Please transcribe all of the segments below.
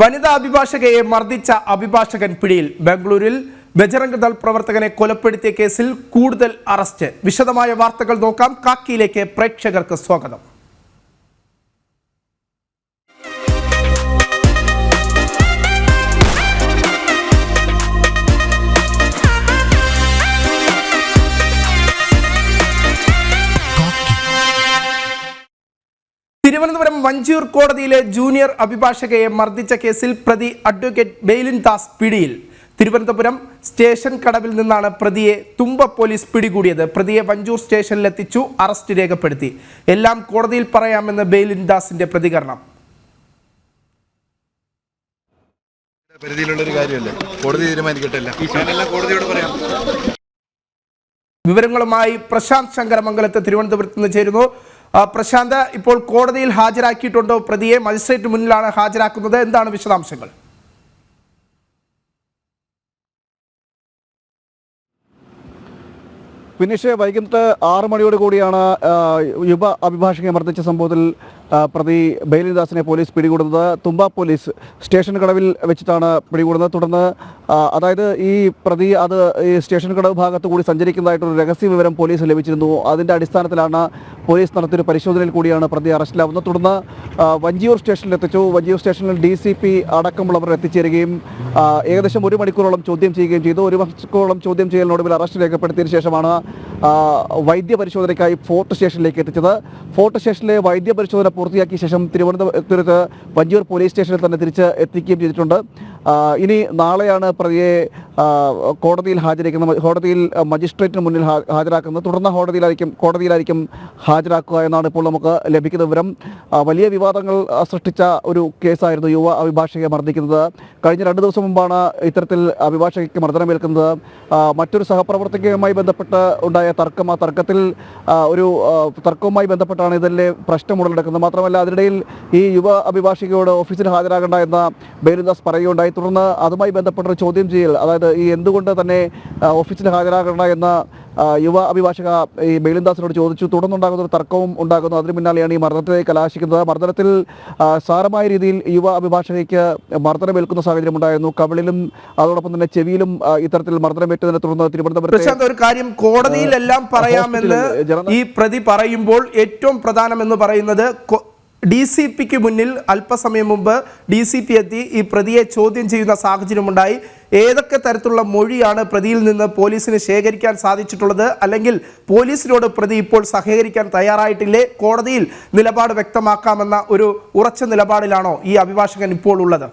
വനിതാ അഭിഭാഷകയെ മർദ്ദിച്ച അഭിഭാഷകൻ പിടിയിൽ ബാംഗ്ലൂരിൽ ബജറംഗ് ദൾ പ്രവർത്തകനെ കൊലപ്പെടുത്തിയ കേസിൽ കൂടുതൽ അറസ്റ്റ്. വിശദമായ വാർത്തകൾ നോക്കാം. കാക്കിയിലേക്ക് പ്രേക്ഷകർക്ക് സ്വാഗതം. തിരുവനന്തപുരം വഞ്ചിയൂർ കോടതിയിലെ ജൂനിയർ അഭിഭാഷകയെ മർദ്ദിച്ച കേസിൽ പ്രതി അഡ്വക്കേറ്റ് ബെയിലിൻ ദാസ് പിടിയിൽ. തിരുവനന്തപുരം സ്റ്റേഷൻ കടവിൽ നിന്നാണ് പ്രതിയെ തുമ്പ പോലീസ് പിടികൂടിയത്. പ്രതിയെ വഞ്ചൂർ സ്റ്റേഷനിലെത്തിച്ചു അറസ്റ്റ് രേഖപ്പെടുത്തി. എല്ലാം കോടതിയിൽ പറയാമെന്ന് ബെയിലിൻ ദാസിന്റെ പ്രതികരണം. പരിധിയിലുള്ള ഒരു കാര്യമല്ലേ? കോടതി തീരുമാനിക്കട്ടെ എല്ലാം. കോടതിയോട് പറയാം. വിവരങ്ങളുമായി പ്രശാന്ത് ശങ്കരമംഗലത്ത് തിരുവനന്തപുരത്ത് നിന്ന് ചേരുന്നു. പ്രശാന്ത് ഇപ്പോൾ കോടതിയിൽ ഹാജരാക്കിയിട്ടുണ്ടോ പ്രതിയെ? മജിസ്ട്രേറ്റ് മുന്നിലാണ് ഹാജരാക്കുന്നത്. എന്താണ് വിശദാംശങ്ങൾ? വിനീഷ് വൈകിട്ട് ആറ് മണിയോട് കൂടിയാണ് യുവ അഭിഭാഷകനെ മർദ്ദിച്ച സംഭവത്തിൽ പ്രതി ബൈലിദാസിനെ പോലീസ് പിടികൂടുന്നത് തുമ്പ പോലീസ് സ്റ്റേഷൻ കടവിൽ വെച്ചിട്ടാണ് പിടികൂടുന്നത്. തുടർന്ന് അതായത് ഈ പ്രതി അത് ഈ സ്റ്റേഷൻ കടവ് ഭാഗത്ത് കൂടി സഞ്ചരിക്കുന്നതായിട്ടൊരു രഹസ്യ വിവരം പോലീസ് ലഭിച്ചിരുന്നു. അതിന്റെ അടിസ്ഥാനത്തിലാണ് പോലീസ് നടത്തിയൊരു പരിശോധനയിൽ കൂടിയാണ് പ്രതി അറസ്റ്റിലാവുന്നത്. തുടർന്ന് വഞ്ചിയൂർ സ്റ്റേഷനിൽ എത്തിച്ചു. വഞ്ചിയൂർ സ്റ്റേഷനിൽ ഡി സി പി അടക്കമുള്ളവർ എത്തിച്ചേരുകയും ഏകദേശം ഒരു മണിക്കൂറോളം ചോദ്യം ചെയ്യുകയും ചെയ്തു. ഒരു മണിക്കൂറോളം ചോദ്യം ചെയ്യലിനൊടുവിൽ അറസ്റ്റ് രേഖപ്പെടുത്തിയതിനു ശേഷമാണ് വൈദ്യ പരിശോധനയ്ക്കായി ഫോർട്ട് സ്റ്റേഷനിലേക്ക് എത്തിച്ചത്. ഫോർട്ട് സ്റ്റേഷനിലെ വൈദ്യ പരിശോധന പൂർത്തിയാക്കിയ ശേഷം തിരുവനന്തപുരത്ത് വഞ്ചിയൂർ പോലീസ് സ്റ്റേഷനിൽ തന്നെ തിരിച്ച് എത്തിക്കുകയും ചെയ്തിട്ടുണ്ട്. ഇനി നാളെയാണ് പ്രതിയെ കോടതിയിൽ ഹാജരിക്കുന്ന കോടതിയിൽ മജിസ്ട്രേറ്റിന് മുന്നിൽ ഹാജരാക്കുന്നത്. തുടർന്ന് കോടതിയിലായിരിക്കും കോടതിയിലായിരിക്കും ഹാജരാക്കുക എന്നാണ് ഇപ്പോൾ നമുക്ക് ലഭിക്കുന്ന വിവരം. വലിയ വിവാദങ്ങൾ സൃഷ്ടിച്ച ഒരു കേസായിരുന്നു യുവ അഭിഭാഷകയെ മർദ്ദിക്കുന്നത്. കഴിഞ്ഞ രണ്ട് ദിവസം മുമ്പാണ് ഇത്തരത്തിൽ അഭിഭാഷകയ്ക്ക് മർദ്ദനമേൽക്കുന്നത്. മറ്റൊരു സഹപ്രവർത്തകയുമായി ബന്ധപ്പെട്ട് ഉണ്ടായ തർക്കം ആ തർക്കത്തിൽ ഒരു തർക്കവുമായി ബന്ധപ്പെട്ടാണ് ഇതിലെ പ്രശ്നം ഉടലെടുക്കുന്നത്. മാത്രമല്ല അതിനിടയിൽ ഈ യുവ അഭിഭാഷകയോട് ഓഫീസിൽ ഹാജരാകേണ്ട എന്ന ബേരുദാസ് പറയുകയുണ്ടായി. തുടർന്ന് അതുമായി ബന്ധപ്പെട്ട ഒരു ചോദ്യം ചെയ്യൽ അതായത് ഈ എന്തുകൊണ്ട് തന്നെ ഓഫീസിൽ ഹാജരാകണ എന്ന യുവ അഭിഭാഷക ഈ ബെയിലിൻദാസിനോട് ചോദിച്ചു. തുടർന്നുണ്ടാകുന്ന ഒരു തർക്കവും ഉണ്ടാകുന്നു. അതിന് പിന്നാലെയാണ് ഈ മർദ്ദനത്തിലേക്ക് കലാശിക്കുന്നത്. മർദ്ദനത്തിൽ സാരമായ രീതിയിൽ യുവ അഭിഭാഷകയ്ക്ക് മർദ്ദനമേൽക്കുന്ന സാഹചര്യം ഉണ്ടായിരുന്നു. കവിളിലും അതോടൊപ്പം തന്നെ ചെവിയിലും ഇത്തരത്തിൽ മർദ്ദനമേറ്റതിനെ തുടർന്ന് തിരുവനന്തപുരത്ത് ഒരു കാര്യം കോടതിയിലെല്ലാം പറയാമെന്ന് ഈ പ്രതി പറയുമ്പോൾ ഏറ്റവും പ്രധാനം എന്ന് പറയുന്നത് ഡി സി പിക്ക് മുന്നിൽ അല്പസമയം മുമ്പ് ഡി സി പി എത്തി ഈ പ്രതിയെ ചോദ്യം ചെയ്യുന്ന സാഹചര്യമുണ്ടായി. ഏതൊക്കെ തരത്തിലുള്ള മൊഴിയാണ് പ്രതിയിൽ നിന്ന് പോലീസിന് ശേഖരിക്കാൻ സാധിച്ചിട്ടുള്ളത്? അല്ലെങ്കിൽ പോലീസിനോട് പ്രതി ഇപ്പോൾ സഹകരിക്കാൻ തയ്യാറായിട്ടില്ലേ? കോടതിയിൽ നിലപാട് വ്യക്തമാക്കാമെന്ന ഒരു ഉറച്ച നിലപാടിലാണോ ഈ അഭിഭാഷകൻ ഇപ്പോൾ ഉള്ളത്?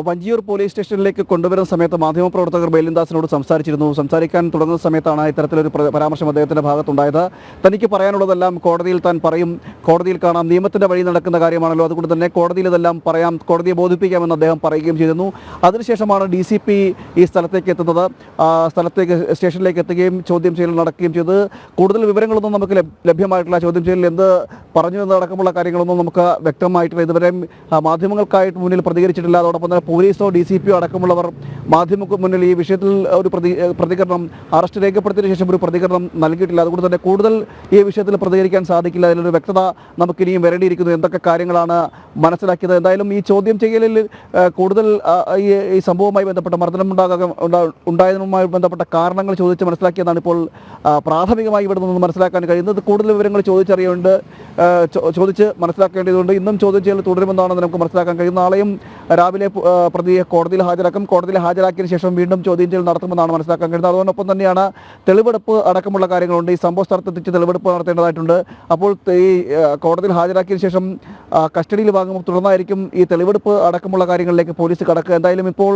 വഞ്ചിയൂർ പോലീസ് സ്റ്റേഷനിലേക്ക് കൊണ്ടുവരുന്ന സമയത്ത് മാധ്യമപ്രവർത്തകർ ബൈലിൻദാസിനോട് സംസാരിച്ചിരുന്നു. സംസാരിക്കാൻ തുടങ്ങുന്ന സമയത്താണ് ഇത്തരത്തിലൊരു പ്ര- പരാമർശം അദ്ദേഹത്തിന്റെ ഭാഗത്തുണ്ടായത്. തനിക്ക് പറയാനുള്ളതെല്ലാം കോടതിയിൽ താൻ പറയും. കോടതിയിൽ കാണാം. നിയമത്തിന്റെ വഴി നടക്കുന്ന കാര്യമാണല്ലോ. അതുകൊണ്ട് തന്നെ കോടതിയിൽ ഇതെല്ലാം പറയാം കോടതിയെ ബോധിപ്പിക്കാമെന്ന് അദ്ദേഹം പറയുകയും ചെയ്തിരുന്നു. അതിനുശേഷമാണ് ഡി സി പി ഈ സ്ഥലത്തേക്ക് എത്തുന്നത്. സ്ഥലത്തേക്ക് സ്റ്റേഷനിലേക്ക് എത്തുകയും ചോദ്യം ചെയ്യൽ നടക്കുകയും ചെയ്ത് കൂടുതൽ വിവരങ്ങളൊന്നും നമുക്ക് ലഭ്യമായിട്ടുള്ള ചോദ്യം ചെയ്യലിൽ എന്ത് പറഞ്ഞു എന്നതടക്കമുള്ള കാര്യങ്ങളൊന്നും നമുക്ക് വ്യക്തമായിട്ടില്ല ഇതുവരെയും മാധ്യമങ്ങൾക്കായിട്ട് മുന്നിൽ പ്രതികരിച്ചിട്ടില്ല. അതോടൊപ്പം തന്നെ പോലീസോ ഡി സി പിയോ അടക്കമുള്ളവർ മാധ്യമങ്ങൾക്ക് മുന്നിൽ ഈ വിഷയത്തിൽ ഒരു പ്രതി പ്രതികരണം അറസ്റ്റ് രേഖപ്പെടുത്തിയതിനു ശേഷം ഒരു പ്രതികരണം നൽകിയിട്ടില്ല. അതുകൊണ്ട് തന്നെ കൂടുതൽ ഈ വിഷയത്തിൽ പ്രതികരിക്കാൻ സാധിക്കില്ല. അതിലൊരു വ്യക്തത നമുക്ക് ഇനിയും വരേണ്ടിയിരിക്കുന്നു. എന്തൊക്കെ കാര്യങ്ങളാണ് മനസ്സിലാക്കിയത്? എന്തായാലും ഈ ചോദ്യം ചെയ്യലിൽ കൂടുതൽ ഈ സംഭവവുമായി ബന്ധപ്പെട്ട മർദ്ദനം ഉണ്ടാകാൻ ഉണ്ടായതുമായി ബന്ധപ്പെട്ട കാരണങ്ങൾ ചോദിച്ച് മനസ്സിലാക്കിയതാണ് ഇപ്പോൾ പ്രാഥമികമായി ഇവിടെ നിന്ന് മനസ്സിലാക്കാൻ കഴിയുന്നത്. കൂടുതൽ വിവരങ്ങൾ ചോദിച്ചറിയുന്നുണ്ട്. ആ, ചോ- ചോദിച്ച് മനസ്സിലാക്കേണ്ടതുണ്ട്. ഇന്നും ചോദ്യം ചെയ്യൽ തുടരുമെന്നാണ് നമുക്ക് മനസ്സിലാക്കാൻ കഴിയുന്നത്. നാളെയും രാവിലെ പ്രതിയെ കോടതിയിൽ ഹാജരാക്കും. കോടതിയിൽ ഹാജരാക്കിയതിനു ശേഷം വീണ്ടും ചോദ്യം ചെയ്യൽ നടത്തുമെന്നാണ് മനസ്സിലാക്കാൻ കഴിയുന്നത്. അതോടൊപ്പം തന്നെയാണ് തെളിവെടുപ്പ് അടക്കമുള്ള കാര്യങ്ങളുണ്ട്. ഈ സംഭവ സ്ഥലത്തെത്തിച്ച് തെളിവെടുപ്പ് നടത്തേണ്ടതായിട്ടുണ്ട്. അപ്പോൾ ഈ കോടതിയിൽ ഹാജരാക്കിയ ശേഷം കസ്റ്റഡിയിൽ വാങ്ങും തുടർന്നായിരിക്കും ഈ തെളിവെടുപ്പ് അടക്കമുള്ള കാര്യങ്ങളിലേക്ക് പോലീസ് കടക്കുക. എന്തായാലും ഇപ്പോൾ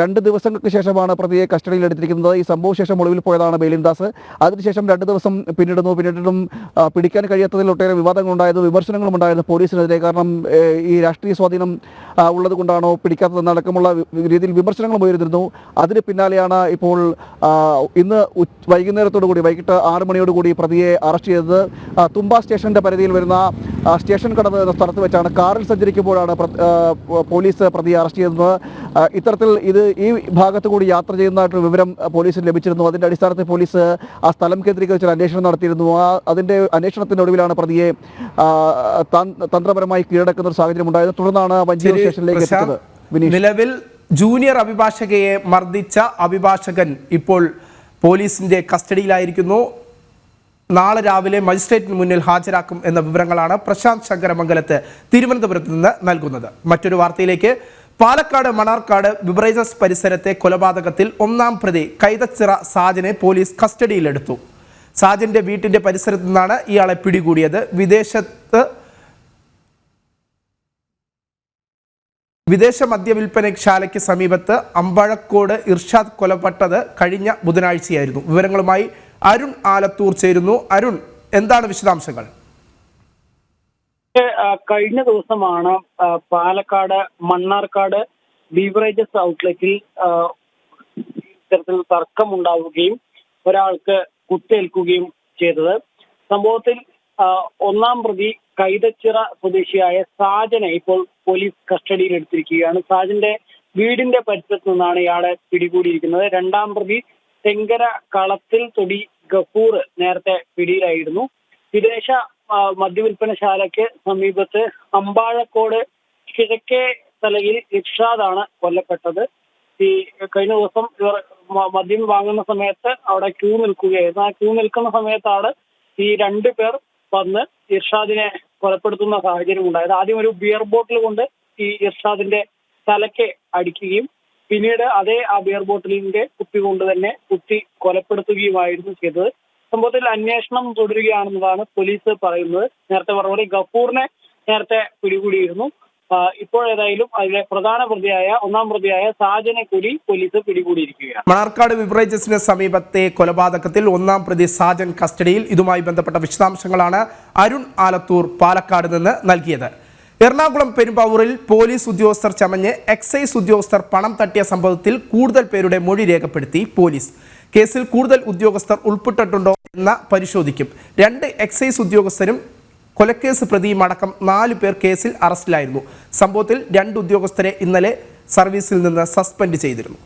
രണ്ട് ദിവസങ്ങൾക്ക് ശേഷമാണ് പ്രതിയെ കസ്റ്റഡിയിൽ എടുത്തിരിക്കുന്നത്. ഈ സംഭവ ശേഷം ഒളിവിൽ പോയതാണ് ബേലിൻദാസ് അതിനുശേഷം രണ്ട് ദിവസം പിന്നിടുന്നു. പിന്നിട്ടും പിടിക്കാൻ കഴിയാത്തതിൽ ഒട്ടേറെ വിവാദങ്ങളുണ്ടായിരുന്നു വിമർശനങ്ങളും ഉണ്ടായിരുന്നു പോലീസിനെതിരെ. കാരണം ഈ രാഷ്ട്രീയ സ്വാധീനം ഉള്ളത് കൊണ്ടാണോ പിടിക്കാത്തതെന്നടക്കമുള്ള രീതിയിൽ വിമർശനങ്ങളും ഉയർന്നിരുന്നു. അതിന് പിന്നാലെയാണ് ഇപ്പോൾ ഇന്ന് വൈകുന്നേരത്തോടുകൂടി വൈകുന്നേരത്തോടു കൂടി വൈകിട്ട് ആറ് മണിയോടുകൂടി പ്രതിയെ അറസ്റ്റ് ചെയ്തത്. തുമ്പ സ്റ്റേഷന്റെ പരിധിയിൽ വരുന്ന ആ, സ്റ്റേഷൻ കടവ് എന്ന സ്ഥലത്ത് വെച്ചാണ് കാറിൽ സഞ്ചരിക്കുമ്പോഴാണ് പോലീസ് പ്രതിയെ അറസ്റ്റ് ചെയ്തത് ഇത്തരത്തിൽ ഇത് ഈ ഭാഗത്ത് കൂടി യാത്ര ചെയ്യുന്നതായിട്ട് വിവരം പോലീസിന് ലഭിച്ചിരുന്നു. അതിന്റെ അടിസ്ഥാനത്തിൽ പോലീസ് ആ സ്ഥലം കേന്ദ്രീകരിച്ച് അന്വേഷണം നടത്തിയിരുന്നു. ആ അതിന്റെ അന്വേഷണത്തിന്റെ ഒടുവിലാണ് പ്രതിയെ തന്ത്രപരമായി കീഴടക്കുന്ന ഒരു സാഹചര്യം ഉണ്ടായത്. തുടർന്നാണ് ശരി, സ്റ്റേഷനിലേക്ക് എത്തിയത് എത്തിച്ചത് നിലവിൽ ജൂനിയർ അഭിഭാഷകയെ മർദ്ദിച്ച അഭിഭാഷകൻ ഇപ്പോൾ പോലീസിന്റെ കസ്റ്റഡിയിലായിരിക്കുന്നു. നാളെ രാവിലെ മജിസ്ട്രേറ്റിന് മുന്നിൽ ഹാജരാക്കും എന്ന വിവരങ്ങളാണ് പ്രശാന്ത് ശങ്കരമംഗലത്ത് തിരുവനന്തപുരത്ത് നിന്ന് നൽകുന്നത്. മറ്റൊരു വാർത്തയിലേക്ക് പാലക്കാട് മണാർക്കാട് ബിബ്രൈസസ് പരിസരത്തെ കൊലപാതകത്തിൽ ഒന്നാം പ്രതി കൈതച്ചിറ സാജനെ പോലീസ് കസ്റ്റഡിയിലെടുത്തു. സാജന്റെ വീട്ടിന്റെ പരിസരത്ത് നിന്നാണ് ഇയാളെ പിടികൂടിയത്. വിദേശത്ത് വിദേശ മദ്യവിൽപ്പനശാലയ്ക്ക് സമീപത്ത് അമ്പഴക്കോട് ഇർഷാദ് കൊലപ്പെട്ടത് കഴിഞ്ഞ ബുധനാഴ്ചയായിരുന്നു. വിവരങ്ങളുമായി അരുൺ ആലത്തൂർ ചേരുന്നു. അരുൺ എന്താണ് വിശദാംശങ്ങൾ? കഴിഞ്ഞ ദിവസമാണ് പാലക്കാട് മണ്ണാർക്കാട് ബീവറേജസ് ഔട്ട്ലെറ്റിൽ ഇത്തരത്തിൽ തർക്കമുണ്ടാവുകയും ഒരാൾക്ക് കുത്തേൽക്കുകയും ചെയ്തത്. സംഭവത്തിൽ ഒന്നാം പ്രതി കൈതച്ചിറ സ്വദേശിയായ സാജനെ ഇപ്പോൾ പോലീസ് കസ്റ്റഡിയിൽ എടുത്തിരിക്കുകയാണ് സാജന്റെ വീടിന്റെ പരിസരത്ത് നിന്നാണ് ഇയാളെ പിടികൂടിയിരിക്കുന്നത്. രണ്ടാം പ്രതി തെങ്കര കളത്തിൽ തൊടി ഗഫൂർ നേരത്തെ പിടിയിലായിരുന്നു. വിദേശ മദ്യവിൽപ്പനശാലയ്ക്ക് സമീപത്ത് അമ്പാഴക്കോട് കിഴക്കേ തലയിൽ ഇർഷാദാണ് കൊല്ലപ്പെട്ടത്. ഈ കഴിഞ്ഞ ദിവസം ഇവർ മദ്യം വാങ്ങുന്ന സമയത്ത് അവിടെ ക്യൂ നിൽക്കുകയായിരുന്നു. ആ ക്യൂ നിൽക്കുന്ന സമയത്താണ് ഈ രണ്ടു പേർ വന്ന് ഇർഷാദിനെ കൊലപ്പെടുത്തുന്ന സാഹചര്യം ഉണ്ടായത്. ആദ്യം ഒരു ബിയർ ബോട്ടിൽ കൊണ്ട് ഈ ഇർഷാദിന്റെ തലയ്ക്ക് അടിക്കുകയും പിന്നീട് അതേ ആ ബിയർ ബോട്ടിലിന്റെ കുപ്പി കൊണ്ട് തന്നെ കുത്തി കൊലപ്പെടുത്തുകയുമായിരുന്നു ചെയ്തത്. സംഭവത്തിൽ അന്വേഷണം തുടരുകയാണെന്നതാണ് പോലീസ് പറയുന്നത്. നേരത്തെ പറഞ്ഞ ഗഫൂറിനെ നേരത്തെ പിടികൂടിയിരുന്നു. ഇപ്പോഴേതായാലും അതിലെ പ്രധാന പ്രതിയായ ഒന്നാം പ്രതിയായ സാജനെ കൂടി പോലീസ് പിടികൂടിയിരിക്കുകയാണ്. മണർക്കാട് ബിവറേജസിന് സമീപത്തെ കൊലപാതകത്തിൽ ഒന്നാം പ്രതി സാജൻ കസ്റ്റഡിയിൽ. ഇതുമായി ബന്ധപ്പെട്ട വിശദാംശങ്ങളാണ് അരുൺ ആലത്തൂർ പാലക്കാട് നിന്ന് നൽകിയത്. എറണാകുളം പെരുമ്പാവൂരിൽ പോലീസ് ഉദ്യോഗസ്ഥർ ചമഞ്ഞ് എക്സൈസ് ഉദ്യോഗസ്ഥർ പണം തട്ടിയ സംഭവത്തിൽ കൂടുതൽ പേരുടെ മൊഴി രേഖപ്പെടുത്തി പോലീസ്. കേസിൽ കൂടുതൽ ഉദ്യോഗസ്ഥർ ഉൾപ്പെട്ടിട്ടുണ്ടോ എന്ന പരിശോധിക്കും. രണ്ട് എക്സൈസ് ഉദ്യോഗസ്ഥരും കൊലക്കേസ് പ്രതിയും അടക്കം നാല് പേർ കേസിൽ അറസ്റ്റിലായിരുന്നു. സംഭവത്തിൽ രണ്ട് ഉദ്യോഗസ്ഥരെ ഇന്നലെ സർവീസിൽ നിന്ന് സസ്പെൻഡ് ചെയ്തിരുന്നു.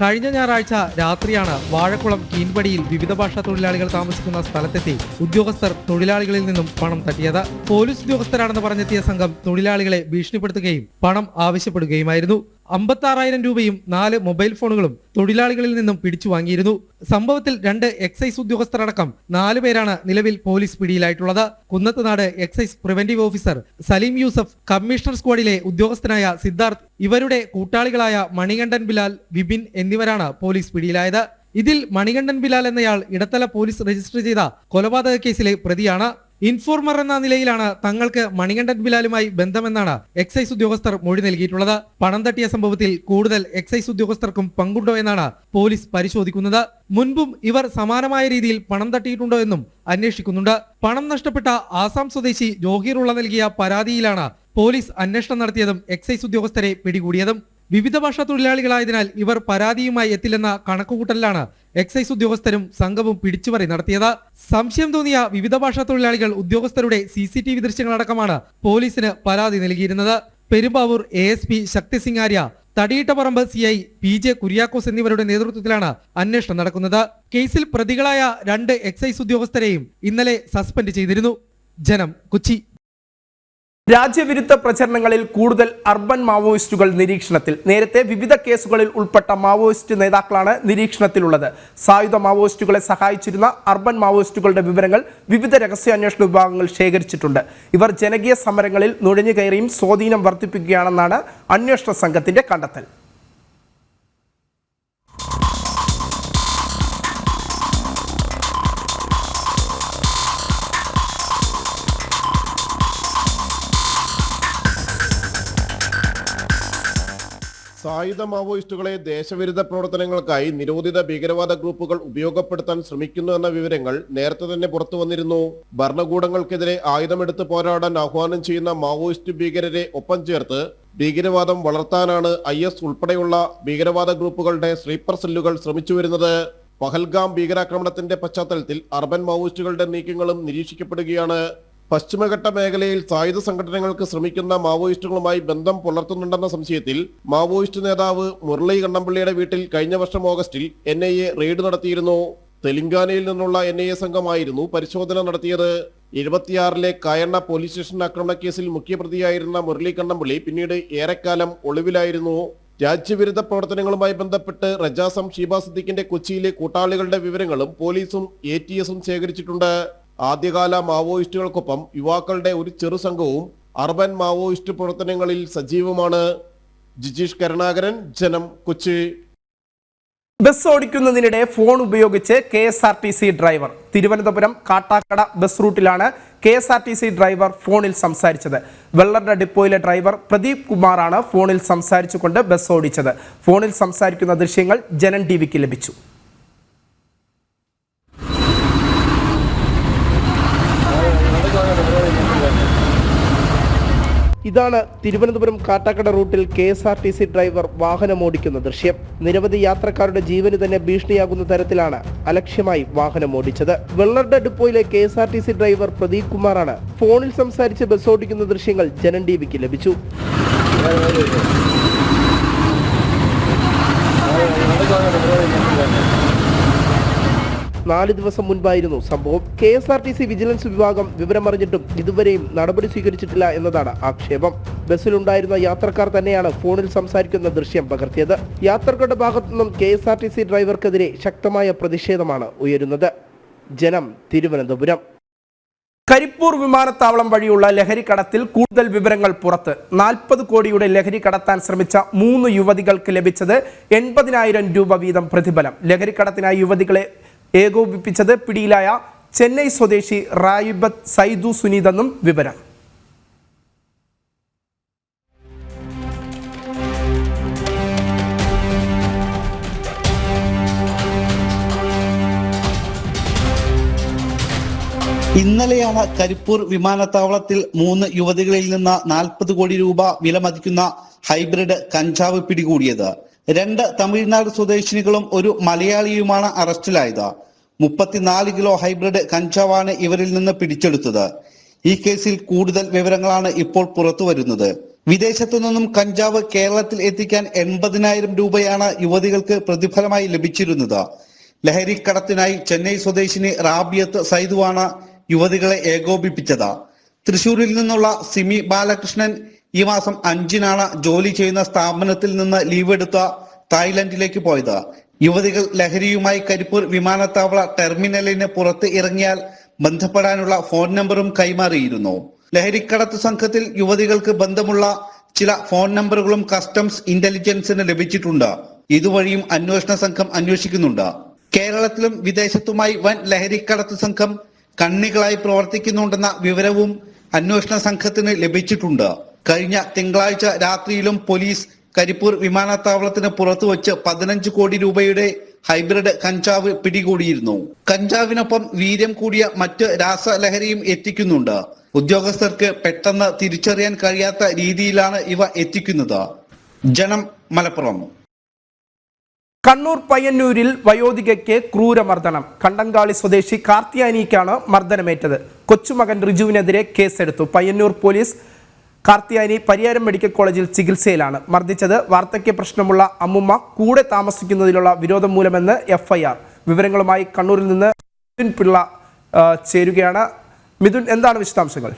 കഴിഞ്ഞ ഞായറാഴ്ച രാത്രിയാണ് വാഴക്കുളം കീൻപടിയിൽ വിവിധ ഭാഷാ തൊഴിലാളികൾ താമസിക്കുന്ന സ്ഥലത്തെത്തി ഉദ്യോഗസ്ഥർ തൊഴിലാളികളിൽ നിന്നും പണം തട്ടിയത്. പോലീസ് ഉദ്യോഗസ്ഥരാണെന്ന് പറഞ്ഞെത്തിയ സംഘം തൊഴിലാളികളെ ഭീഷണിപ്പെടുത്തുകയും പണം ആവശ്യപ്പെടുകയുമായിരുന്നു. അമ്പത്താറായിരം രൂപയും നാല് മൊബൈൽ ഫോണുകളും തൊഴിലാളികളിൽ നിന്നും പിടിച്ചു വാങ്ങിയിരുന്നു. സംഭവത്തിൽ രണ്ട് എക്സൈസ് ഉദ്യോഗസ്ഥരടക്കം നാലു പേരാണ് നിലവിൽ police പിടിയിലായിട്ടുള്ളത്. Kunnathunad excise preventive officer Saleem Yusuf commissioner സ്ക്വാഡിലെ ഉദ്യോഗസ്ഥനായ സിദ്ധാർത്ഥ് ഇവരുടെ കൂട്ടാളികളായ മണികണ്ഠൻ ബിലാൽ വിപിൻ എന്നിവരാണ് പോലീസ് പിടിയിലായത്. ഇതിൽ മണികണ്ഠൻ ബിലാൽ എന്നയാൾ ഇടത്തല പോലീസ് രജിസ്റ്റർ ചെയ്ത കൊലപാതക കേസിലെ പ്രതിയാണ്. ഇൻഫോർമർ എന്ന നിലയിലാണ് തങ്ങൾക്ക് മണികണ്ഠൻ ബിലാലുമായി ബന്ധമെന്നാണ് എക്സൈസ് ഉദ്യോഗസ്ഥർ മൊഴി നൽകിയിട്ടുള്ളത്. പണം തട്ടിയ സംഭവത്തിൽ കൂടുതൽ എക്സൈസ് ഉദ്യോഗസ്ഥർക്കും പങ്കുണ്ടോ എന്നാണ് പോലീസ് പരിശോധിക്കുന്നത്. മുൻപും ഇവർ സമാനമായ രീതിയിൽ പണം തട്ടിയിട്ടുണ്ടോ എന്നും അന്വേഷിക്കുന്നുണ്ട്. പണം നഷ്ടപ്പെട്ട ആസാം സ്വദേശി ജോഹീറുള്ള നൽകിയ പരാതിയിലാണ് പോലീസ് അന്വേഷണം നടത്തിയതും എക്സൈസ് ഉദ്യോഗസ്ഥരെ പിടികൂടിയതും. വിവിധ ഭാഷാ തൊഴിലാളികളായതിനാൽ ഇവർ പരാതിയുമായി എത്തില്ലെന്ന കണക്കുകൂട്ടലിലാണ് എക്സൈസ് ഉദ്യോഗസ്ഥരും സംഘവും പിടിച്ചുപറി നടത്തിയത്. സംശയം തോന്നിയ വിവിധ ഭാഷാ തൊഴിലാളികൾ ഉദ്യോഗസ്ഥരുടെ സി സി ടി വി ദൃശ്യങ്ങളടക്കമാണ് പോലീസിന് പരാതി നൽകിയിരുന്നത്. Perumbavoor A S P Shaktisingh Arya Thadiyittaparambu C I P J Kuriakose എന്നിവരുടെ നേതൃത്വത്തിലാണ് അന്വേഷണം നടക്കുന്നത്. കേസിൽ പ്രതികളായ രണ്ട് എക്സൈസ് ഉദ്യോഗസ്ഥരെയും ഇന്നലെ സസ്പെൻഡ് ചെയ്തിരുന്നു. ജനം കൊച്ചി. രാജ്യവിരുദ്ധ പ്രചരണങ്ങളിൽ കൂടുതൽ അർബൻ മാവോയിസ്റ്റുകൾ നിരീക്ഷണത്തിൽ. നേരത്തെ വിവിധ കേസുകളിൽ ഉൾപ്പെട്ട മാവോയിസ്റ്റ് നേതാക്കളാണ് നിരീക്ഷണത്തിലുള്ളത്. സായുധ മാവോയിസ്റ്റുകളെ സഹായിച്ചിരുന്ന അർബൻ മാവോയിസ്റ്റുകളുടെ വിവരങ്ങൾ വിവിധ രഹസ്യാന്വേഷണ വിഭാഗങ്ങൾ ശേഖരിച്ചിട്ടുണ്ട്. ഇവർ ജനകീയ സമരങ്ങളിൽ നുഴഞ്ഞു കയറിയും സ്വാധീനം വർദ്ധിപ്പിക്കുകയാണെന്നാണ് അന്വേഷണ സംഘത്തിന്റെ കണ്ടെത്തൽ. സായുധ മാവോയിസ്റ്റുകളെ ദേശവിരുദ്ധ പ്രവർത്തനങ്ങൾക്കായി നിരോധിത ഭീകരവാദ ഗ്രൂപ്പുകൾ ഉപയോഗപ്പെടുത്താൻ ശ്രമിക്കുന്നു എന്ന വിവരങ്ങൾ നേരത്തെ തന്നെ പുറത്തു വന്നിരുന്നു. ഭരണകൂടങ്ങൾക്കെതിരെ ആയുധമെടുത്ത് പോരാടാൻ ആഹ്വാനം ചെയ്യുന്ന മാവോയിസ്റ്റ് ഭീകരരെ ഒപ്പം ചേർത്ത് ഭീകരവാദം വളർത്താനാണ് ഐ എസ് ഉൾപ്പെടെയുള്ള ഭീകരവാദ ഗ്രൂപ്പുകളുടെ സ്ലീപ്പർ സെല്ലുകൾ ശ്രമിച്ചു വരുന്നത്. പഹൽഗാം ഭീകരാക്രമണത്തിന്റെ പശ്ചാത്തലത്തിൽ അർബൻ മാവോയിസ്റ്റുകളുടെ നീക്കങ്ങളും നിരീക്ഷിക്കപ്പെടുകയാണ്. പശ്ചിമഘട്ട മേഖലയിൽ സായുധ സംഘടനകൾക്ക് ശ്രമിക്കുന്ന മാവോയിസ്റ്റുകളുമായി ബന്ധം പുലർത്തുന്നുണ്ടെന്ന സംശയത്തിൽ മാവോയിസ്റ്റ് നേതാവ് മുരളി കണ്ണമ്പള്ളിയുടെ വീട്ടിൽ കഴിഞ്ഞ വർഷം ഓഗസ്റ്റിൽ എൻ ഐ എ റെയ്ഡ് നടത്തിയിരുന്നു. തെലങ്കാനയിൽ നിന്നുള്ള എൻ ഐ എ സംഘമായിരുന്നു പരിശോധന നടത്തിയത്. എഴുപത്തിയാറിലെ കായണ്ണ പോലീസ് സ്റ്റേഷൻ ആക്രമണ കേസിൽ മുഖ്യപ്രതിയായിരുന്ന മുരളി കണ്ണമ്പള്ളി പിന്നീട് ഏറെക്കാലം ഒളിവിലായിരുന്നു. രാജ്യവിരുദ്ധ പ്രവർത്തനങ്ങളുമായി ബന്ധപ്പെട്ട് റജാസം ഷീബ സിദ്ദിഖിന്റെ കൊച്ചിയിലെ കൂട്ടാളികളുടെ വിവരങ്ങളും പോലീസും എ ശേഖരിച്ചിട്ടുണ്ട്. ആദ്യകാല മാവോയിസ്റ്റുകൾക്കൊപ്പം യുവാക്കളുടെ ഒരു ചെറു സംഘവും അർബൻ മാവോയിസ്റ്റ് പ്രവർത്തനങ്ങളിൽ സജീവമാണ്. ജിജീഷ് കരുണാകരൻ ജനം കൊച്ചി. ബസ് ഓടിക്കുന്നതിനിടെ ഫോൺ ഉപയോഗിച്ച് K S R T C driver. Thiruvananthapuram Kattakkada bus റൂട്ടിലാണ് K S R T C driver ഫോണിൽ സംസാരിച്ചത്. വെള്ളറ ഡിപ്പോയിലെ ഡ്രൈവർ പ്രദീപ് കുമാറാണ് ഫോണിൽ സംസാരിച്ചുകൊണ്ട് ബസ് ഓടിച്ചത്. ഫോണിൽ സംസാരിക്കുന്ന ദൃശ്യങ്ങൾ ജനൻ ടി ലഭിച്ചു. ഇതാണ് തിരുവനന്തപുരം കാട്ടാക്കട റൂട്ടിൽ K S R T C driver വാഹനം ഓടിക്കുന്ന ദൃശ്യം. നിരവധി യാത്രക്കാരുടെ ജീവന് തന്നെ ഭീഷണിയാകുന്ന തരത്തിലാണ് അലക്ഷ്യമായി വാഹനം ഓടിച്ചത്. വെള്ളറുടെ ഡിപ്പോയിലെ K S R T C driver Pradeep കുമാറാണ് ഫോണിൽ സംസാരിച്ച് ബസ് ഓടിക്കുന്ന ദൃശ്യങ്ങൾ ജനൻ ടി വിക്ക് ലഭിച്ചു. നാല് ദിവസം മുൻപായിരുന്നു സംഭവം. K S R T C vigilance വിഭാഗം വിവരമറിഞ്ഞിട്ടും ഇതുവരെയും നടപടി സ്വീകരിച്ചിട്ടില്ല എന്നതാണ് ആക്ഷേപം. ബസ്സിലുണ്ടായിരുന്ന യാത്രക്കാർ തന്നെയാണ് ഫോണിൽ സംസാരിക്കുന്ന ദൃശ്യം പകർത്തിയത്. യാത്രക്കാരുടെ ഭാഗത്തു നിന്നും K S R T C ഡ്രൈവർക്കെതിരെ ശക്തമായ പ്രതിഷേധമാണ് ഉയരുന്നത്. ജനം തിരുവനന്തപുരം. കരിപ്പൂർ വിമാനത്താവളം വഴിയുള്ള ലഹരി കടത്തിൽ കൂടുതൽ വിവരങ്ങൾ പുറത്ത്. നാൽപ്പത് കോടിയുടെ ലഹരി കടത്താൻ ശ്രമിച്ച മൂന്ന് യുവതികൾക്ക് ലഭിച്ചത് എൺപതിനായിരം രൂപ വീതം പ്രതിഫലം. ലഹരി കടത്തിനായി യുവതികളെ ഏകോപിപ്പിച്ചത് പിടിയിലായ ചെന്നൈ സ്വദേശി റായിബത്ത് സൈദു സുനീതെന്നും വിവരം. ഇന്നലെയാണ് കരിപ്പൂർ വിമാനത്താവളത്തിൽ മൂന്ന് യുവതികളിൽ നിന്ന് നാൽപ്പത് കോടി രൂപ വില മതിക്കുന്ന ഹൈബ്രിഡ് കഞ്ചാവ് പിടികൂടിയത്. രണ്ട് തമിഴ്നാട് സ്വദേശിനികളും ഒരു മലയാളിയുമാണ് അറസ്റ്റിലായത്. മുപ്പത്തിനാല് കിലോ ഹൈബ്രിഡ് കഞ്ചാവാണ് ഇവരിൽ നിന്ന് പിടിച്ചെടുത്തത്. ഈ കേസിൽ കൂടുതൽ വിവരങ്ങളാണ് ഇപ്പോൾ പുറത്തു വരുന്നത്. വിദേശത്തു നിന്നും കഞ്ചാവ് കേരളത്തിൽ എത്തിക്കാൻ എൺപതിനായിരം രൂപയാണ് യുവതികൾക്ക് പ്രതിഫലമായി ലഭിച്ചിരുന്നത്. ലഹരിക്കടത്തിനായി ചെന്നൈ സ്വദേശിനി റാബിയത്ത് സൈദുവാണ് യുവതികളെ ഏകോപിപ്പിച്ചത്. തൃശൂരിൽ നിന്നുള്ള സിമി ബാലകൃഷ്ണൻ ഈ മാസം അഞ്ചിനാണ് ജോലി ചെയ്യുന്ന സ്ഥാപനത്തിൽ നിന്ന് ലീവ് എടുത്ത തായ്ലൻഡിലേക്ക് പോയത്. യുവതികൾ ലഹരിയുമായി കരിപ്പൂർ വിമാനത്താവള ടെർമിനലിന് പുറത്ത് ഇറങ്ങിയാൽ ബന്ധപ്പെടാനുള്ള ഫോൺ നമ്പറും കൈമാറിയിരുന്നു. ലഹരിക്കടത്ത് സംഘത്തിൽ യുവതികൾക്ക് ബന്ധമുള്ള ചില ഫോൺ നമ്പറുകളും കസ്റ്റംസ് ഇന്റലിജൻസിന് ലഭിച്ചിട്ടുണ്ട്. ഇതുവഴിയും അന്വേഷണ സംഘം അന്വേഷിക്കുന്നുണ്ട്. കേരളത്തിലും വിദേശത്തുമായി വൻ ലഹരിക്കടത്ത് സംഘം കണ്ണികളായി പ്രവർത്തിക്കുന്നുണ്ടെന്ന വിവരവും അന്വേഷണ സംഘത്തിന് ലഭിച്ചിട്ടുണ്ട്. കഴിഞ്ഞ തിങ്കളാഴ്ച രാത്രിയിലും പോലീസ് കരിപ്പൂർ വിമാനത്താവളത്തിന് പുറത്തു വച്ച് പതിനഞ്ച് കോടി രൂപയുടെ ഹൈബ്രിഡ് കഞ്ചാവ് പിടികൂടിയിരുന്നു. കഞ്ചാവിനൊപ്പം വീര്യം കൂടിയ മറ്റ് രാസലഹരിയും എത്തിക്കുന്നുണ്ട്. ഉദ്യോഗസ്ഥർക്ക് പെട്ടെന്ന് തിരിച്ചറിയാൻ കഴിയാത്ത രീതിയിലാണ് ഇവ എത്തിക്കുന്നത്. ജനം മലപ്പുറം. കണ്ണൂർ പയ്യന്നൂരിൽ വയോധികയ്ക്ക് ക്രൂരമർദ്ദനം. കണ്ടങ്കാളി സ്വദേശി കാർത്തിയാനിക്കാണ് മർദ്ദനമേറ്റത്. കൊച്ചുമകൻ റിജുവിനെതിരെ കേസെടുത്തു. പയ്യന്നൂർ പോലീസ് കാർത്തിയാനി പരിയാരം മെഡിക്കൽ കോളേജിൽ ചികിത്സയിലാണ്. മർദ്ദിച്ചത് വാർദ്ധക്യ പ്രശ്നമുള്ള അമ്മുമ്മ കൂടെ താമസിക്കുന്നതിലുള്ള വിരോധം മൂലമെന്ന് എഫ്ഐആർ. വിവരങ്ങളുമായി കണ്ണൂരിൽ നിന്ന് മിഥുൻ പിള്ള ചേരുകയാണ്. മിഥുൻ എന്താണ് വിശദാംശങ്ങൾ?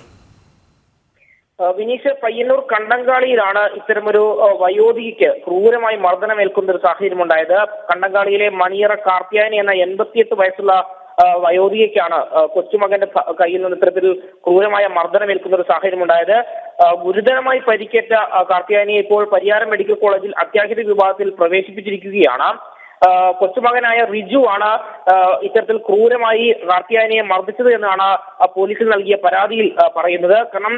വിനീഷ് പയ്യന്നൂർ കണ്ടങ്കാളിയിലാണ് ഇത്തരമൊരു വയോധികയ്ക്ക് ക്രൂരമായി മർദ്ദനമേൽക്കുന്ന ഒരു സാഹചര്യം ഉണ്ടായത് കണ്ടങ്കാളിയിലെ മണിയറ കാർത്തിയാനി എന്ന എൺപത്തിയെട്ട് വയസ്സുള്ള വയോധികയ്ക്കാണ് കൊച്ചുമകന്റെ കയ്യിൽ നിന്ന് ഇത്തരത്തിൽ ക്രൂരമായ മർദ്ദനമേൽക്കുന്ന ഒരു സാഹചര്യം ഉണ്ടായത് ഗുരുതരമായി പരിക്കേറ്റ കാർത്തിയാനിയെ ഇപ്പോൾ പരിയാരം മെഡിക്കൽ കോളേജിൽ അത്യാഹിത വിഭാഗത്തിൽ പ്രവേശിപ്പിച്ചിരിക്കുകയാണ്. കൊച്ചുമകനായ റിജു ആണ് ഇത്തരത്തിൽ ക്രൂരമായി നാർത്തിയാനിയെ മർദ്ദിച്ചത് എന്നാണ് പോലീസിൽ നൽകിയ പരാതിയിൽ പറയുന്നത്. കാരണം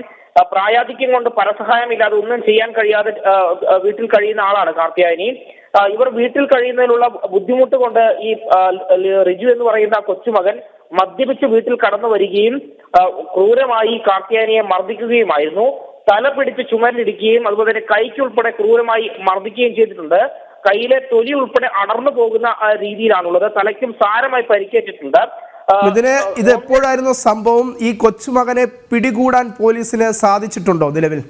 പ്രായാധിക്യം കൊണ്ട് പരസഹായമില്ലാതെ ഒന്നും ചെയ്യാൻ കഴിയാതെ വീട്ടിൽ കഴിയുന്ന ആളാണ് കാർത്തിയാനി ഇവർ വീട്ടിൽ കഴിയുന്നതിനുള്ള ബുദ്ധിമുട്ട് കൊണ്ട് ഈ റിജു എന്ന് പറയുന്ന കൊച്ചുമകൻ മദ്യപിച്ച് വീട്ടിൽ കടന്നു വരികയും ക്രൂരമായി കാർത്തിയാനിയെ മർദ്ദിക്കുകയുമായിരുന്നു. തല പിടിച്ച് ചുമരിലിടിക്കുകയും അതുപോലെ തന്നെ കൈക്കുൾപ്പെടെ ക്രൂരമായി മർദ്ദിക്കുകയും ചെയ്തിട്ടുണ്ട്. കയ്യിലെ തൊലി ഉൾപ്പെടെ അടർന്നു പോകുന്ന രീതിയിലാണുള്ളത്. തലയ്ക്കും സാരമായി പരിക്കേറ്റിട്ടുണ്ട്. ഇതിന് ഇത് എപ്പോഴായിരുന്നു സംഭവം? ഈ കൊച്ചുമകനെ പിടികൂടാൻ പോലീസിന് സാധിച്ചിട്ടുണ്ടോ നിലവിൽ?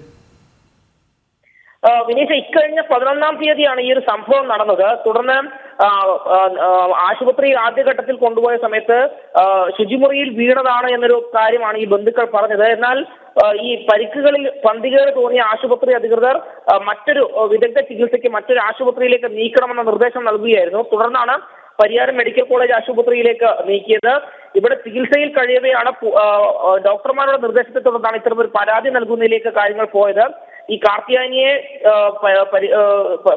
വിനീഷ ഇക്കഴിഞ്ഞ പതിനൊന്നാം തീയതിയാണ് ഈ ഒരു സംഭവം നടന്നത്. തുടർന്ന് ആശുപത്രിയിൽ ആദ്യഘട്ടത്തിൽ കൊണ്ടുപോയ സമയത്ത് ശുചിമുറിയിൽ വീണതാണ് എന്നൊരു കാര്യമാണ് ഈ ബന്ധുക്കൾ പറഞ്ഞത്. എന്നാൽ ഈ പരിക്കുകളിൽ പന്തികേട് തോന്നിയ ആശുപത്രി അധികൃതർ മറ്റൊരു വിദഗ്ധ ചികിത്സയ്ക്ക് മറ്റൊരു ആശുപത്രിയിലേക്ക് നീക്കണമെന്ന നിർദ്ദേശം നൽകുകയായിരുന്നു. തുടർന്നാണ് പരിയാരം മെഡിക്കൽ കോളേജ് ആശുപത്രിയിലേക്ക് നീക്കിയത്. ഇവിടെ ചികിത്സയിൽ കഴിയവെയാണ് ഡോക്ടർമാരുടെ നിർദ്ദേശത്തെ തുടർന്നാണ് ഇത്തരമൊരു പരാതി നൽകുന്നതിലേക്ക് കാര്യങ്ങൾ പോയത്. ഈ കാർത്തിയാനിയെ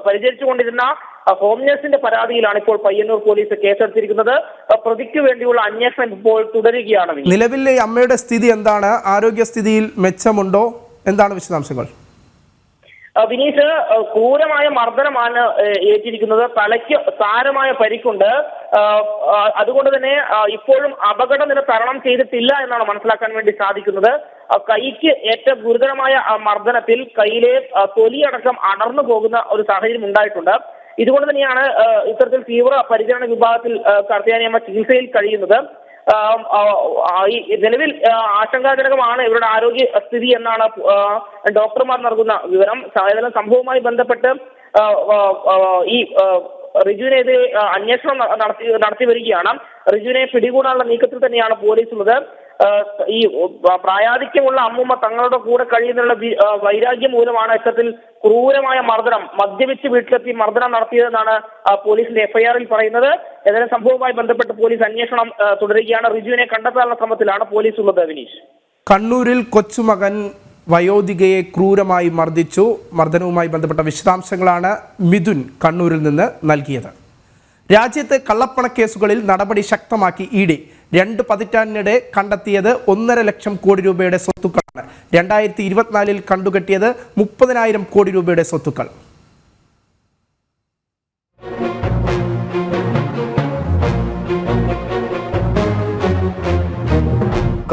പരിചരിച്ചുകൊണ്ടിരുന്ന ആ, ഹോം നഴ്സിന്റെ പരാതിയിലാണ് ഇപ്പോൾ പയ്യന്നൂർ പോലീസ് കേസെടുത്തിരിക്കുന്നത്. പ്രതിക്ക് വേണ്ടിയുള്ള അന്വേഷണം ഇപ്പോൾ തുടരുകയാണ്. നിലവിൽ അമ്മയുടെ സ്ഥിതി എന്താണ്? ആരോഗ്യസ്ഥിതിയിൽ മെച്ചമുണ്ടോ? എന്താണ് വിശദാംശങ്ങൾ? വിനീഷ് ക്രൂരമായ മർദ്ദനമാണ് ഏറ്റിരിക്കുന്നത്. തലയ്ക്ക് സാരമായ പരിക്കുണ്ട്. അതുകൊണ്ട് തന്നെ ഇപ്പോഴും ഇപ്പോഴും അപകടനില തരണം ചെയ്തിട്ടില്ല എന്നാണ് മനസ്സിലാക്കാൻ വേണ്ടി സാധിക്കുന്നത്. കൈക്ക് ഏറ്റവും ഗുരുതരമായ മർദ്ദനത്തിൽ കയ്യിലെ ആ, തൊലിയടക്കം അടർന്നു പോകുന്ന ഒരു സാഹചര്യം ഉണ്ടായിട്ടുണ്ട്. ഇതുകൊണ്ട് തന്നെയാണ് ഇത്തരത്തിൽ തീവ്ര പരിചരണ വിഭാഗത്തിൽ കർത്തിയാനിയമ്മ ചികിത്സയിൽ കഴിയുന്നത്. ഈ നിലവിൽ ആശങ്കാജനകമാണ് ഇവരുടെ ആരോഗ്യ സ്ഥിതി എന്നാണ് ഡോക്ടർമാർ നൽകുന്ന വിവരം. ഏതായാലും സംഭവവുമായി ബന്ധപ്പെട്ട് ഈ റിജുവിനെതിരെ അന്വേഷണം നടത്തി നടത്തി വരികയാണ്. റിജുവിനെ പിടികൂടാനുള്ള നീക്കത്തിൽ തന്നെയാണ് പോലീസ് ഉള്ളത്. ഈ പ്രായാധിക്യമുള്ള അമ്മൂമ്മ തങ്ങളുടെ കൂടെ കഴിയുന്നുള്ള വൈരാഗ്യം മൂലമാണ് ഇത്തരത്തിൽ ക്രൂരമായ മർദ്ദനം മദ്യപിച്ച് വീട്ടിലെത്തി മർദ്ദനം നടത്തിയതെന്നാണ് പോലീസിന്റെ എഫ്ഐആറിൽ പറയുന്നത്. ഏതായാലും സംഭവവുമായി ബന്ധപ്പെട്ട് പോലീസ് അന്വേഷണം തുടരുകയാണ്. റിജുവിനെ കണ്ടെത്താനുള്ള ശ്രമത്തിലാണ് പോലീസ് ഉള്ളത് അവിനീഷ് കണ്ണൂരിൽ കൊച്ചുമകൻ വയോധികയെ ക്രൂരമായി മർദ്ദിച്ചു. മർദ്ദനവുമായി ബന്ധപ്പെട്ട വിശദാംശങ്ങളാണ് മിഥുൻ കണ്ണൂരിൽ നിന്ന് നൽകിയത്. രാജ്യത്ത് കള്ളപ്പണക്കേസുകളിൽ നടപടി ശക്തമാക്കി ഇ രണ്ട് പതിറ്റാണ്ടിനിടെ കണ്ടെത്തിയത് ഒന്നര ലക്ഷം കോടി രൂപയുടെ സ്വത്തുക്കളാണ്. രണ്ടായിരത്തി ഇരുപത്തിനാലിൽ കണ്ടുകെട്ടിയത് മുപ്പതിനായിരം കോടി രൂപയുടെ സ്വത്തുക്കൾ.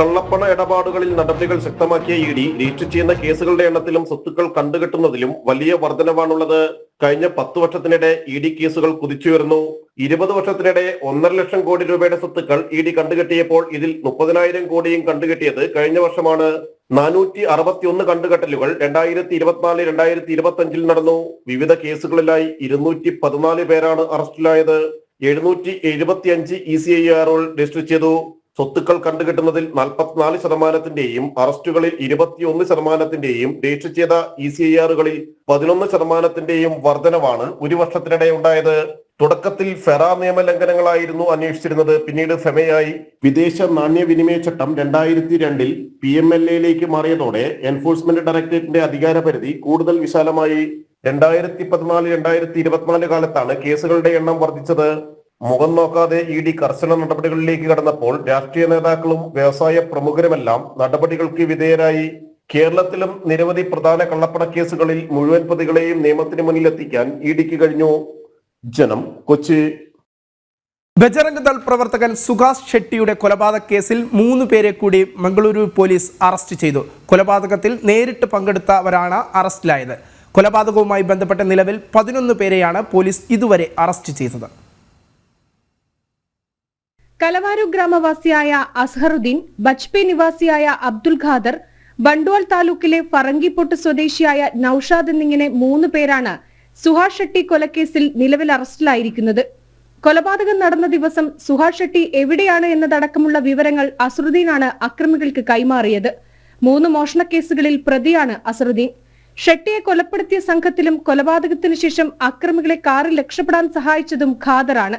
കള്ളപ്പണ ഇടപാടുകളിൽ നടപടികൾ ശക്തമാക്കിയ ഇ ഡി രജിസ്റ്റർ ചെയ്യുന്ന കേസുകളുടെ എണ്ണത്തിലും സ്വത്തുക്കൾ കണ്ടുകെട്ടുന്നതിലും വലിയ വർധനവാണുള്ളത്. കഴിഞ്ഞ പത്ത് വർഷത്തിനിടെ ഇ ഡി കേസുകൾ കുതിച്ചുയർന്നു. ഇരുപത് വർഷത്തിനിടെ ഒന്നര ലക്ഷം കോടി രൂപയുടെ സ്വത്തുക്കൾ ഇ ഡി കണ്ടുകെട്ടിയപ്പോൾ ഇതിൽ മുപ്പതിനായിരം കോടിയും കണ്ടുകെട്ടിയത് കഴിഞ്ഞ വർഷമാണ്. നാനൂറ്റി അറുപത്തിയൊന്ന് കണ്ടുകെട്ടലുകൾ രണ്ടായിരത്തി ഇരുപത്തിനാല് രണ്ടായിരത്തി ഇരുപത്തി അഞ്ചിൽ നടന്നു. വിവിധ കേസുകളിലായി ഇരുന്നൂറ്റി പതിനാല് പേരാണ് അറസ്റ്റിലായത്. എഴുന്നൂറ്റി എഴുപത്തി അഞ്ച് ഇ സി ഐ ആറുകൾ രജിസ്റ്റർ ചെയ്തു. സ്വത്തുക്കൾ കണ്ടുകെട്ടുന്നതിൽ നാൽപ്പത്തിനാല് ശതമാനത്തിന്റെയും അറസ്റ്റുകളിൽ ഇരുപത്തിയൊന്ന് ശതമാനത്തിന്റെയും രജിസ്റ്റർ ചെയ്ത ഇ സി ഐ ആറുകളിൽ പതിനൊന്ന് ശതമാനത്തിന്റെയും വർധനവാണ് ഒരു വർഷത്തിനിടെ ഉണ്ടായത് തുടക്കത്തിൽ ഫെറ നിയമ ലംഘനങ്ങളായിരുന്നു അന്വേഷിച്ചിരുന്നത്. പിന്നീട് ഫെമയായി. വിദേശ നാണ്യവിനിമയ ചട്ടം രണ്ടായിരത്തി രണ്ടിൽ പി എം എൽ എയിലേക്ക് മാറിയതോടെ എൻഫോഴ്സ്മെന്റ് ഡയറക്ടറേറ്റിന്റെ അധികാരപരിധി കൂടുതൽ വിശാലമായി. രണ്ടായിരത്തി പതിനാല് രണ്ടായിരത്തി ഇരുപത്തിനാല് കാലത്താണ് കേസുകളുടെ എണ്ണം വർദ്ധിച്ചത്. മുഖം നോക്കാതെ ഇ ഡി കർശന നടപടികളിലേക്ക് കടന്നപ്പോൾ രാഷ്ട്രീയ നേതാക്കളും വ്യവസായ പ്രമുഖരുമെല്ലാം നടപടികൾക്ക് വിധേയരായി. കേരളത്തിലും നിരവധി പ്രധാന കള്ളപ്പണ കേസുകളിൽ മുഴുവൻ പ്രതികളെയും നിയമത്തിന് മുന്നിലെത്തിക്കാൻ ഇ ഡിക്ക് കഴിഞ്ഞു. ജനം കൊച്ചി. ബജറംഗ് ദൾ പ്രവർത്തകൻ സുഹാസ് ഷെട്ടിയുടെ കൊലപാതക കേസിൽ മൂന്ന് പേരെ കൂടി മംഗളൂരു പോലീസ് അറസ്റ്റ് ചെയ്തു. കൊലപാതകത്തിൽ നേരിട്ട് പങ്കെടുത്തവരാണ് അറസ്റ്റിലായത്. കൊലപാതകവുമായി ബന്ധപ്പെട്ട നിലവിൽ പതിനൊന്ന് പേരെയാണ് പോലീസ് ഇതുവരെ അറസ്റ്റ് ചെയ്തത്. കലവാരു ഗ്രാമവാസിയായ അസ്ഹറുദ്ദീൻ ബജ്പേ നിവാസിയായ അബ്ദുൽ ഖാദർ ബണ്ടുവാൾ താലൂക്കിലെ ഫറങ്കിപ്പൊട്ട് സ്വദേശിയായ നൌഷാദ് എന്നിങ്ങനെ മൂന്ന് പേരാണ് സുഹാഷ് ഷെട്ടി കൊലക്കേസിൽ നിലവിൽ അറസ്റ്റിലായിരിക്കുന്നത്. കൊലപാതകം നടന്ന ദിവസം സുഹാഷ് ഷെട്ടി എവിടെയാണ് എന്നതടക്കമുള്ള വിവരങ്ങൾ അസറുദ്ദീനാണ് അക്രമികൾക്ക് കൈമാറിയത്. മൂന്ന് മോഷണക്കേസുകളിൽ പ്രതിയാണ് അസറുദ്ദീൻ ഷെട്ടിയെ കൊലപ്പെടുത്തിയ സംഘത്തിലും കൊലപാതകത്തിനു ശേഷം അക്രമികളെ കാറിൽ രക്ഷപ്പെടാൻ സഹായിച്ചതും ഖാദറാണ്.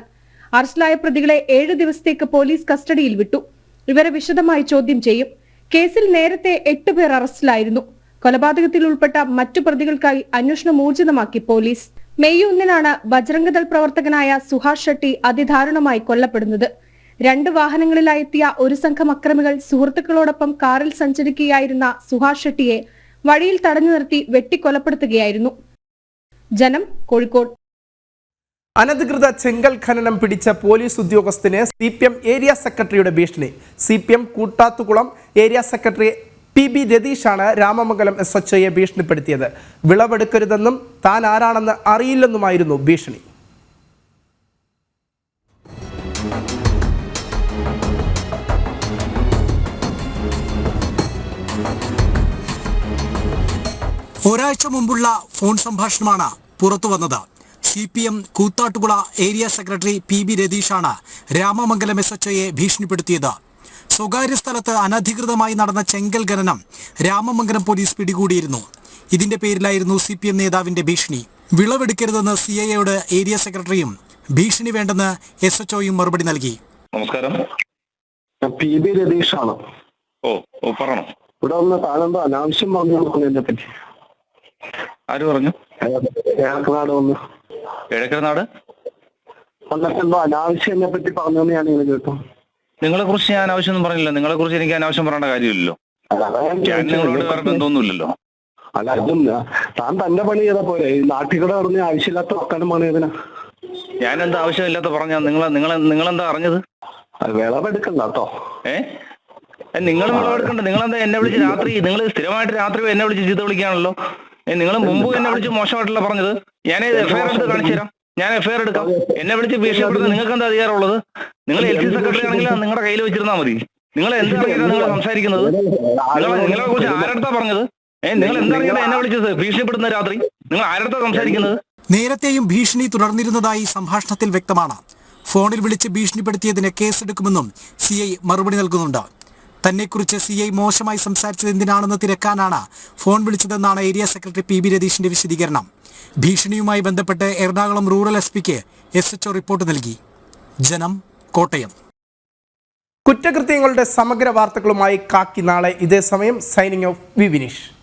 അറസ്റ്റിലായ പ്രതികളെ ഏഴു ദിവസത്തേക്ക് പോലീസ് കസ്റ്റഡിയിൽ വിട്ടു. ഇവരെ വിശദമായി ചോദ്യം ചെയ്യും. കേസിൽ നേരത്തെ എട്ട് പേർ അറസ്റ്റിലായിരുന്നു. കൊലപാതകത്തിൽ ഉൾപ്പെട്ട മറ്റു പ്രതികൾക്കായി അന്വേഷണം ഊർജിതമാക്കി പോലീസ്. മെയ് ഒന്നിനാണ് ബജ്രംഗദൾ പ്രവർത്തകനായ സുഹാസ് ഷെട്ടി അതിദാരുണമായി കൊല്ലപ്പെടുന്നത്. രണ്ട് വാഹനങ്ങളിലായി എത്തിയ ഒരു സംഘം അക്രമികൾ സുഹൃത്തുക്കളോടൊപ്പം കാറിൽ സഞ്ചരിക്കുകയായിരുന്ന സുഹാസ് ഷെട്ടിയെ വഴിയിൽ തടഞ്ഞു നിർത്തി വെട്ടിക്കൊലപ്പെടുത്തുകയായിരുന്നു. ജനം കോഴിക്കോട്. അനധികൃത ചെങ്കൽ ഖനനം പിടിച്ച പോലീസ് ഉദ്യോഗസ്ഥന് സി പി എം ഏരിയ സെക്രട്ടറിയുടെ ഭീഷണി. C P M Koothattukulam area secretary P B രതീഷാണ് Ramamangalam S H ഒയെ ഭീഷണിപ്പെടുത്തിയത്. വിളവെടുക്കരുതെന്നും താൻ ആരാണെന്ന് അറിയില്ലെന്നുമായിരുന്നു ഭീഷണി. ഒരാഴ്ച മുമ്പുള്ള ഫോൺ സംഭാഷണമാണ് പുറത്തു വന്നത് C P M Koothattukulam area secretary P B രതീഷാണ് Ramamangalam S H ഒയെ ഭീഷണിപ്പെടുത്തിയത്. സ്വകാര്യ സ്ഥലത്ത് അനധികൃതമായി നടന്ന ചെങ്കൽ ഖനനം രാമമംഗലം പോലീസ് പിടികൂടിയിരുന്നു. ഇതിന്റെ പേരിലായിരുന്നു സി പി എം നേതാവിന്റെ ഭീഷണി. വിളവെടുക്കരുതെന്ന് സി ഐ എയോട് ഏരിയ സെക്രട്ടറിയും ഭീഷണി വേണ്ടെന്ന് എസ് എച്ച് ഒയും മറുപടി നൽകി. നമസ്കാരം. P B രതീഷാണ്. ഓ ഓ പറയണം ഇവിടെ ഒന്ന് താനെന്തോ അനാവശ്യം പറഞ്ഞു പറ്റി ആര് പറഞ്ഞു? ഏറനാട് വന്ന്? വന്നിട്ട് എന്തോ അനാവശ്യം എന്നെ പറ്റി പറഞ്ഞെന്ന് ഞാൻ ഇങ്ങനെ കേട്ടു. നിങ്ങളെ കുറിച്ച് ഞാൻ ആവശ്യമൊന്നും പറഞ്ഞില്ല. നിങ്ങളെ കുറിച്ച് എനിക്ക് അനാവശ്യം പറയേണ്ട കാര്യമില്ലല്ലോ. ഞാൻ നിങ്ങളോട് വേറെ. ബന്ധമൊന്നുമില്ലല്ലോ അല്ല അതും താൻ തന്റെ പണി ചെയ്താ പോലെ. ഈ നാട്ടികൂടെ പറഞ്ഞ ആവശ്യമില്ലാത്ത വർത്താനം പണി ഇതിനാ ഞാൻ എന്താ ആവശ്യമില്ലാത്ത പറഞ്ഞ നിങ്ങൾ നിങ്ങൾ നിങ്ങളെന്താ അറിഞ്ഞത്? അത് വിളവെടുക്കണ്ട കേട്ടോ. ഏ? നിങ്ങൾ എന്താ നിങ്ങളെന്താ എന്നെ വിളിച്ച് രാത്രി നിങ്ങൾ സ്ഥിരമായിട്ട് രാത്രി എന്നെ വിളിച്ച് ചീത്ത വിളിക്കുകയാണല്ലോ? നിങ്ങൾ മുമ്പ് എന്നെ വിളിച്ച് മോശമായിട്ടല്ല പറഞ്ഞത്? ഞാൻ എഫ്ഐആർ എടുത്ത് കാണിച്ചു തരാം. ഞാൻ എഫ്ഐആർ എടുക്കാം. എന്നെ വിളിച്ച് ഭീഷണിപ്പെടുത്താൻ നിങ്ങൾക്ക് എന്താ അധികാരമുള്ളത്? നിങ്ങൾ എൽ സി സെക്രട്ടറി ആണെങ്കിൽ അത് നിങ്ങളുടെ കയ്യിൽ വെച്ചിരുന്നാൽ മതി. നിങ്ങൾ എന്താ നിങ്ങൾ സംസാരിക്കുന്നത്? നിങ്ങൾ നിങ്ങളെ കുറിച്ച് ആരടുത്താ പറഞ്ഞത്? ഏഹ് നിങ്ങൾ എന്താ എന്നെ വിളിച്ചത്? ഭീഷണിപ്പെടുന്ന രാത്രി നിങ്ങൾ ആരടുത്താ സംസാരിക്കുന്നത്? നേരത്തെയും ഭീഷണി തുടർന്നിരുന്നതായി സംഭാഷണത്തിൽ വ്യക്തമാണ്. ഫോണിൽ വിളിച്ച് ഭീഷണിപ്പെടുത്തിയതിന് കേസെടുക്കുമെന്നും സി ഐ മറുപടി നൽകുന്നുണ്ട്. തന്നെക്കുറിച്ച് സി ഐ മോശമായി സംസാരിച്ചത് എന്തിനാണെന്ന് തിരക്കാനാണ് ഫോൺ വിളിച്ചതെന്നാണ് ഏരിയ സെക്രട്ടറി പി ബി രതീഷിന്റെ വിശദീകരണം. ഭീഷണിയുമായി ബന്ധപ്പെട്ട് എറണാകുളം റൂറൽ എസ് പിക്ക് എസ് എച്ച്ഒ റിപ്പോർട്ട് നൽകി. ജനം കോട്ടയം. കുറ്റകൃത്യങ്ങളുടെ സമഗ്ര വാർത്തകളുമായി കാക്കി നാളെ ഇതേ സമയം. Signing off V Vineesh